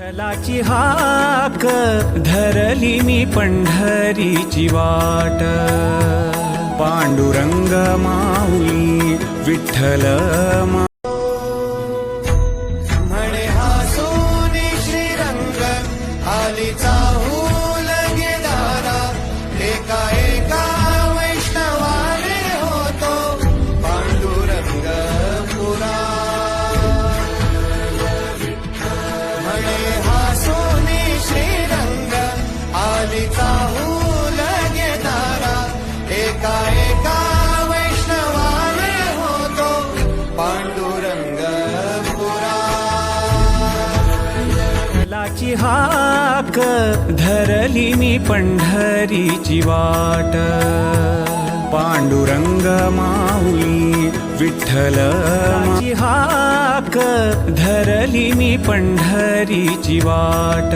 विठ्ठलाची हाक धरली मी पंढरीची वाट. पांडुरंग माऊली विठ्ठल मा म्हणे हा सोने श्रीरंग आली चाहू आलीचा हूल गेदारा एका एका वैष्णवाने होतो पांडुरंग पुरा. विठ्ठलाची हाक धरली मी पंढरीची वाट. पांडुरंग माऊली विठ्ठल हाक धरली मी पंढरीची वाट.